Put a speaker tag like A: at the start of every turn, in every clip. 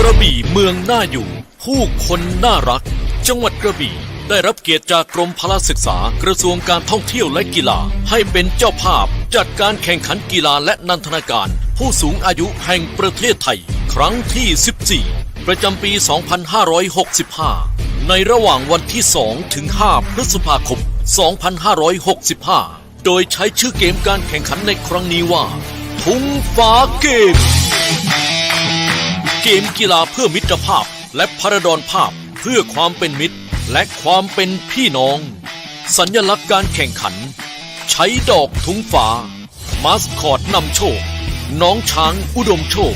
A: กระบี่เมืองน่าอยู่ ผู้คนน่ารัก จังหวัดกระบี่ได้รับเกียรติจากกรมพละศึกษากระทรวงการท่องเที่ยวและกีฬา ให้เป็นเจ้าภาพ จัดการแข่งขันกีฬาและนันทนาการ ผู้สูงอายุแห่งประเทศไทย ครั้งที่ 14 ประจำปี 2565 ในระหว่างวันที่ 2 ถึง 5 พฤษภาคม 2565 โดยใช้ชื่อเกมการแข่งขันในครั้งนี้ว่า ทุงฟ้าเกม เกมกีฬาเพื่อมิตรภาพและพระดอนภาพเพื่อความเป็นมิตรและความเป็นพี่น้อง สัญลักษณ์การแข่งขัน ใช้ดอกทุงฟ้า มาสคอตนำโชค น้องช้างอุดมโชค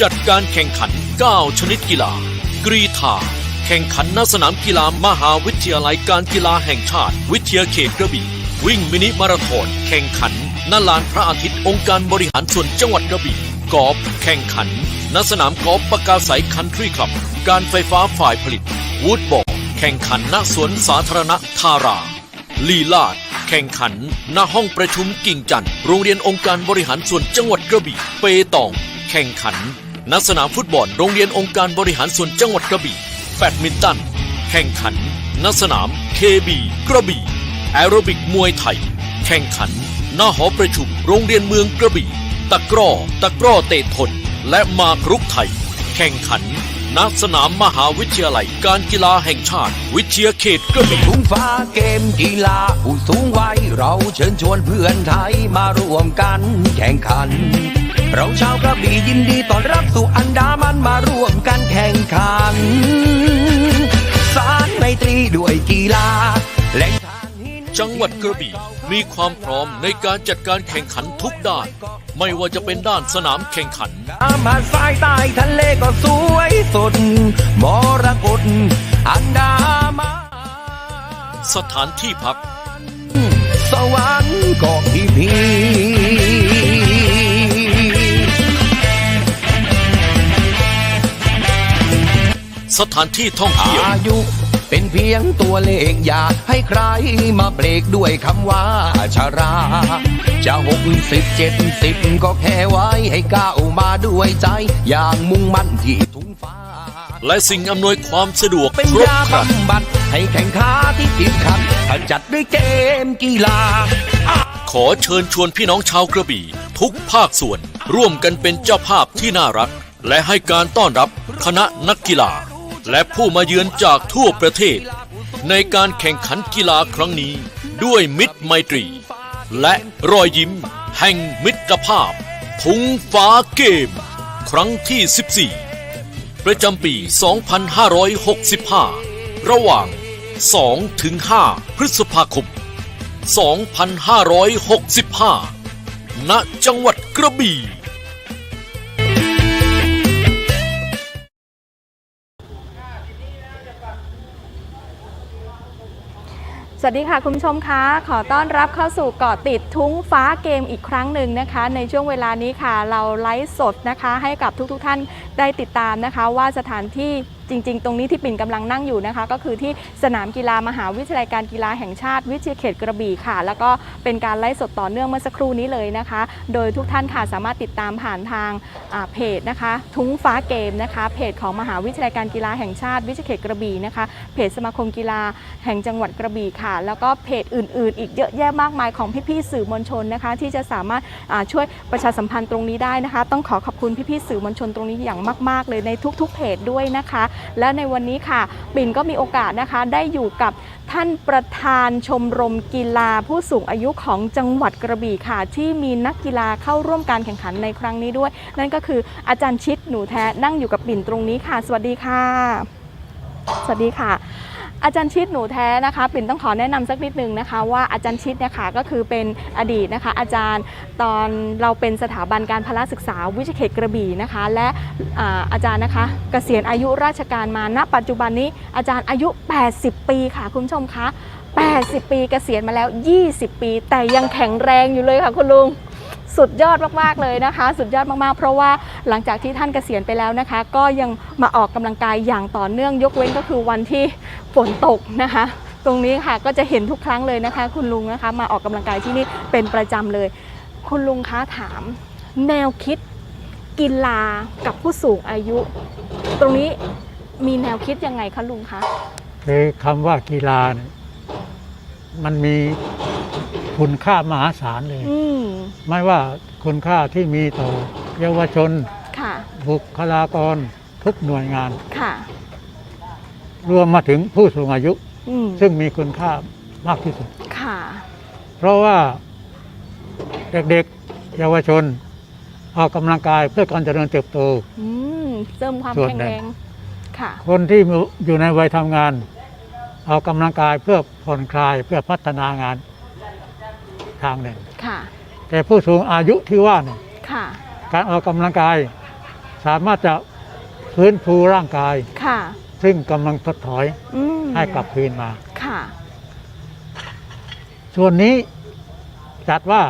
A: จัดการแข่งขัน 9 ชนิดกีฬา กรีธาแข่งขันณสนามกีฬามหาวิทยาลัยการกีฬาแห่งชาติ วิทยาเขตกระบี่วิ่งมินิมาราธอนแข่งขันณลานพระอาทิตย์องค์การบริหารส่วนจังหวัดกระบี่ กอล์ฟแข่งขัน ณ สนามกอล์ฟปากาไสคันทรีคลับ การไฟฟ้าฝ่ายผลิต วูดบอลแข่งขันณสวนสาธารณะทารา ลีลาด แข่งขัน ณ ห้องประชุมกิ่งจันทร์โรงเรียนองค์การบริหารส่วนจังหวัดกระบี่ เปตอง แข่งขัน ณ สนามฟุตบอลโรงเรียนองค์การบริหารส่วนจังหวัดกระบี่ แบดมินตัน แข่งขัน ณ สนามเคบีกระบี่แอโรบิกมวยไทย แข่งขัน หน้าหอประชุมโรงเรียนเมืองกระบี่ ตะกร้อ ตะกร้อเตะทน และมากรุกไทย แข่งขันณสนามมหาวิทยาลัยการกีฬาแห่งชาติ วิทยาเขตกระบี่
B: ทุ่งฟ้าเกมกีฬาผู้สูงวัยเราเชิญชวนเพื่อนไทยมาร่วมกันแข่งขัน เราชาวกระบี่ยินดีต้อนรับสู่อันดามันมาร่วมกันแข่งขัน สารไมตรีด้วยกีฬาแหล่ง
A: จังหวัดกระบี่มีความพร้อมในการจัดการแข่งขันทุกด้าน ไม่ว่าจะเป็นด้านสนามแข่งขัน
B: อามาสายใต้ทะเลก็สวยสุดมรกตอันดามัน
A: สถานที่พัก
B: สวรรค์ก็พีพี
A: สถานที่ท่องเที่ยว
B: อายุ เป็นเพียงตัวเลขอย่าให้ใครมาเบรกด้วยคำว่าชารา จะหกสิบเจ็ดสิบก็แค่ไว้ให้ก้าวมาด้วยใจ อย่างมุ่งมั่นที่ทุ่งฟ้า
A: และสิ่งอำนวยความสะดวก
B: เป็น
A: ครบ
B: ยา
A: ครัน
B: บำบัดให้แข่งขาที่ติดขัดถ้าจัดด้วยเกมกีฬา
A: ขอเชิญชวนพี่น้องชาวกระบี่ ทุกภาคส่วน ร่วมกันเป็นเจ้าภาพที่น่ารัก และให้การต้อนรับคณะนักกีฬา และผู้มาเยือนจากทั่วประเทศ ในการแข่งขันกีฬาครั้งนี้ ด้วยมิตรไมตรี และรอยยิ้ม แห่งมิตรภาพทุงฟ้าเกม ครั้งที่ 14 ประจำปี 2565 ระหว่าง2ถึง5พฤษภาคม 2565 ณ จังหวัดกระบี่
C: สวัสดีค่ะคุณผู้ชมคะขอต้อนรับเข้าสู่เกาะติดทุ้งฟ้าเกมอีกครั้งหนึ่งนะคะ ในช่วงเวลานี้ค่ะ เราไลฟ์สดนะคะ ให้กับทุกๆทท่านได้ติดตามนะคะ ว่าสถานที่ จริง ๆ ตรงนี้ที่ปิ่นกำลังนั่งอยู่นะคะ ก็คือที่สนามกีฬามหาวิทยาลัยการกีฬาแห่งชาติ วิทยาเขตกระบี่ค่ะ แล้วก็เป็นการไลฟ์สดต่อเนื่องเมื่อสักครู่นี้เลยนะคะ โดยทุกท่านค่ะสามารถติดตามผ่านทางเพจนะคะ ทุ้งฟ้าเกมนะคะ เพจของมหาวิทยาลัยการกีฬาแห่งชาติ วิทยาเขตกระบี่นะคะ เพจสมาคมกีฬาแห่งจังหวัดกระบี่ค่ะ แล้วก็เพจอื่น ๆ อีกเยอะแยะมากมายของพี่ๆสื่อมวลชนนะคะ ที่จะสามารถช่วยประชาสัมพันธ์ตรงนี้ได้นะคะ ต้องขอขอบคุณพี่ๆสื่อมวลชนตรงนี้อย่างมาก ๆ เลยในทุก ๆ เพจด้วยนะคะและในวันนี้ค่ะ ปิ่นก็มีโอกาสนะคะ ได้อยู่กับท่านประธานชมรมกีฬาผู้สูงอายุของจังหวัดกระบี่ค่ะ ที่มีนักกีฬาเข้าร่วมการแข่งขันในครั้งนี้ด้วย นั่นก็คืออาจารย์ชิดหนูแท้นั่งอยู่กับปิ่นตรงนี้ค่ะ สวัสดีค่ะ สวัสดีค่ะ อาจารย์ชิดหนูแท้นะคะปิ่นต้องขอแนะนำสักนิดนึงนะคะ ว่าอาจารย์ชิดเนี่ยค่ะก็คือเป็นอดีตนะคะ อาจารย์ตอนเราเป็นสถาบันการพละศึกษาวิทยาเขตกระบี่นะคะ และอาอาจารย์นะคะเกษียณอายุราชการมาณปัจจุบันนี้อาจารย์อายุ 80 ปีค่ะคุณผู้ชมคะ80 ปีเกษียณมาแล้ว 20 ปี แต่ยังแข็งแรงอยู่เลยค่ะคุณลุง สุดยอดมากๆเลยนะคะ สุดยอดมากๆ เพราะว่าหลังจากที่ท่านเกษียณไปแล้วนะคะ ก็ยังมาออกกำลังกายอย่างต่อเนื่องยกเว้นก็คือวันที่ฝนตกนะคะ ตรงนี้ค่ะก็จะเห็นทุกครั้งเลยนะคะ คุณลุงนะคะ มาออกกำลังกายที่นี่เป็นประจำเลย คุณลุงคะถาม แนวคิดกีฬากับผู้สูงอายุ ตรงนี้มีแนวคิดยังไงคะลุงคะ
D: คือคำว่ากีฬาเนี่ยมันมี คุณค่ามหาศาลเลย
C: อืม
D: ไม่ว่าคุณค่าที่มีต่อเยาวชน
C: ค่ะ
D: บุคลากรทุกหน่วยงาน
C: ค่ะ
D: รวมมาถึงผู้สูงอายุ
C: อืม
D: ซึ่งมีคุณค่ามากที่สุด
C: ค่ะ
D: เพราะว่าเด็กๆเยาวชน ออกกำลังกายเพื่อการเจริญเติบโต
C: อืมเสริมความ
D: ส่วน
C: แข็ง
D: หนึ่
C: แรงงค่ะ
D: คนที่อยู่ในวัยทำงาน ออกกำลังกายเพื่อผ่อนคลายเพื่อพัฒนางาน ทางหนึ่ง
C: ค่ะ
D: แต่ผู้สูงอายุที่ว่าเนี่ย
C: ค่ะ
D: การออกกำลังกาย สามารถจะฟื้นฟูร่างกาย
C: ค่ะ
D: ซึ่งกำลังถดถอย
C: อืม
D: ให้กลับคืนมา
C: ค่ะ
D: ส่วนนี้จัดว่า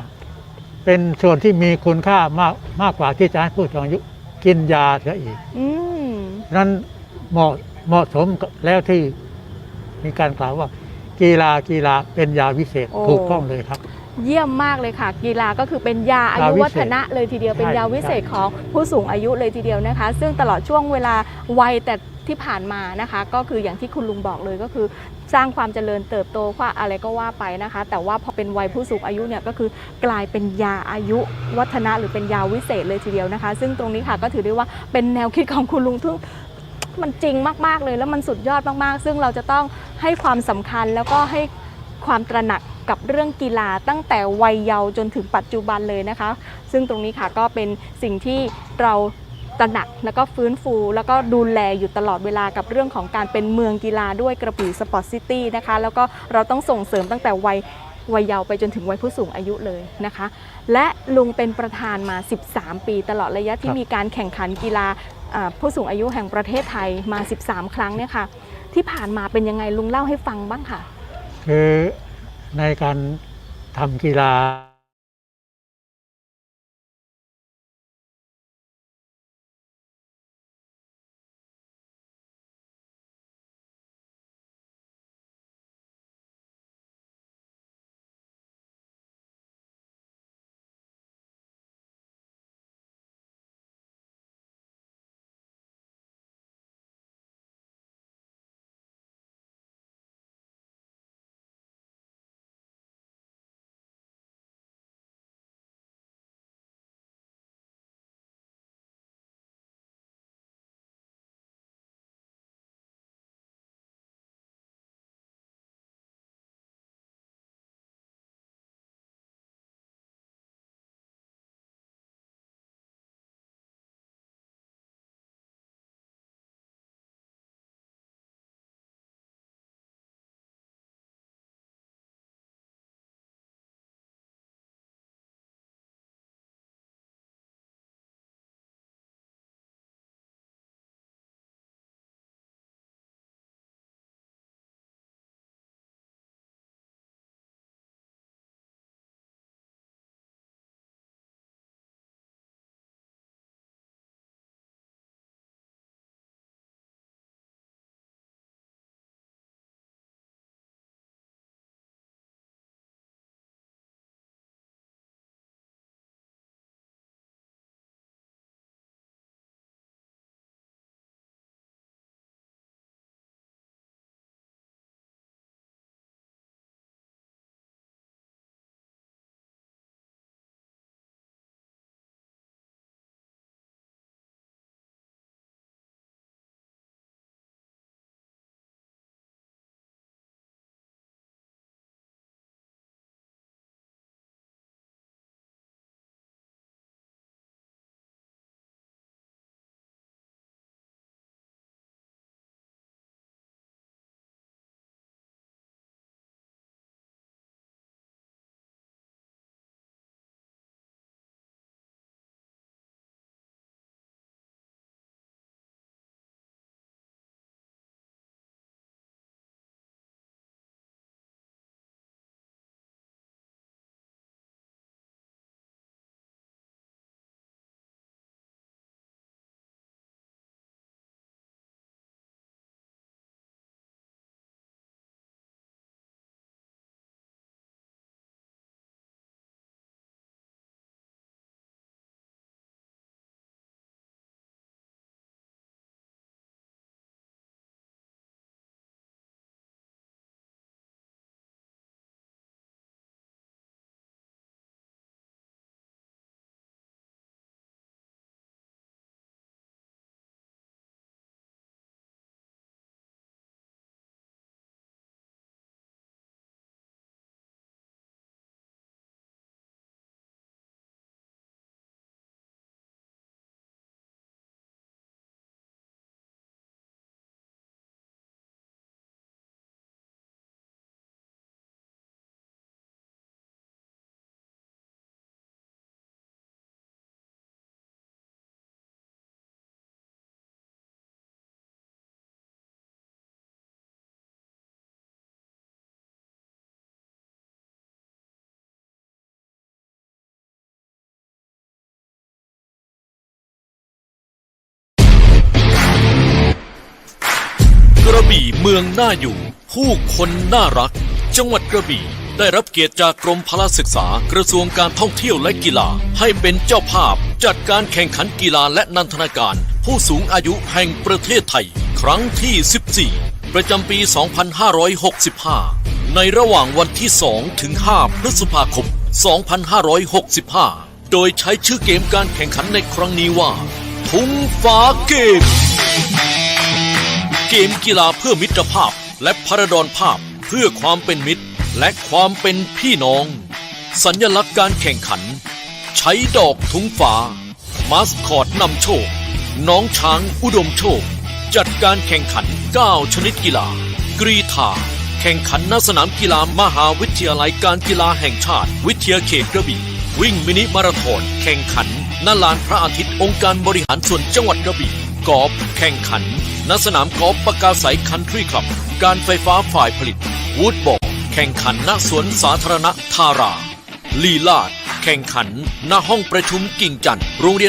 D: เป็นส่วนที่มีคุณค่ามากมากกว่าที่จะให้ผู้สูงอายุกินยาเสียอีก
C: อืม
D: นั้นเหมาะเหมาะสมแล้วที่มีการกล่าวว่ากีฬากีฬาเป็นยาวิเศษ
C: โอ้
D: ถูกต้องเลยครับ
C: เยี่ยมมากเลยค่ะ กีฬาก็คือเป็นยาอายุ
D: ยาวิเศษ
C: วัฒนะเลยทีเดียวเป็น
D: ใช่
C: ยาวิเศษของผู้สูงอายุเลยทีเดียวนะคะ ซึ่งตลอดช่วงเวลาวัยแต่ที่ผ่านมานะคะ ก็คืออย่างที่คุณลุงบอกเลยก็คือสร้างความเจริญเติบโตว่าอะไรก็ว่าไปนะคะ แต่ว่าพอเป็นวัยผู้สูงอายุเนี่ยก็คือกลายเป็นยาอายุวัฒนะหรือเป็นยาวิเศษเลยทีเดียวนะคะ ซึ่งตรงนี้ค่ะก็ถือได้ว่าเป็นแนวคิดของคุณลุงทึ่งมันจริงมาก ๆ เลยแล้วมันสุดยอดมาก ๆ ซึ่งเราจะต้องให้ความสำคัญแล้วก็ให้ความตระหนัก กับเรื่องกีฬาตั้งแต่วัยเยาว์จนถึงปัจจุบันเลยนะคะ ซึ่งตรงนี้ค่ะก็เป็นสิ่งที่เราตระหนักแล้วก็ฟื้นฟู แล้วก็ดูแลอยู่ตลอดเวลากับเรื่องของการเป็นเมืองกีฬาด้วยกระบี่สปอร์ตซิตี้นะคะ แล้วก็เราต้องส่งเสริมตั้งแต่วัยวัยเยาว์ไปจนถึงวัยผู้สูงอายุเลยนะคะ และลุงเป็นประธานมา 13 ปีตลอดระยะที่มีการแข่งขันกีฬาอ่าผู้สูงอายุแห่งประเทศไทยมา 13 ครั้งเนี่ยค่ะ ที่ผ่านมาเป็นยังไงลุงเล่าให้ฟังบ้างค่ะ
D: คือ ในการทำกีฬา
A: ระบี่เมืองน่าอยู่ ผู้คนน่ารัก จังหวัดกระบี่ได้รับเกียรติจากกรมพละศึกษากระทรวงการท่องเที่ยวและกีฬา ให้เป็นเจ้าภาพ จัดการแข่งขันกีฬาและนันทนาการ ผู้สูงอายุแห่งประเทศไทย ครั้งที่ 14 ประจำปี 2565 ในระหว่างวันที่ 2 ถึง 5 พฤษภาคม 2565 โดยใช้ชื่อเกมการแข่งขันในครั้งนี้ว่า ทุงฟ้าเกม เกมกีฬาเพื่อมิตรภาพ และพระดอนภาพเพื่อความเป็นมิตร และความเป็นพี่น้อง สัญลักษณ์การแข่งขัน ใช้ดอกทุงฟ้ามาสคอตนำโชค น้องช้างอุดมโชค จัดการแข่งขัน 9 ชนิดกีฬา กรีธาแข่งขันณสนามกีฬามหาวิทยาลัยการกีฬาแห่งชาติ วิทยาเขตกระบี่วิ่งมินิมาราธอนแข่งขันณลานพระอาทิตย์องค์การบริหารส่วนจังหวัดกระบี่ กอล์ฟแข่งขัน ณ สนามกอล์ฟปากาศัยคันทรีคลับ การไฟฟ้าฝ่ายผลิต วูดบอลแข่งขันณสวนสาธารณะทารา ลีลาด แข่งขัน ณห้องประชุมกิ่งจันทร์โรงเรียน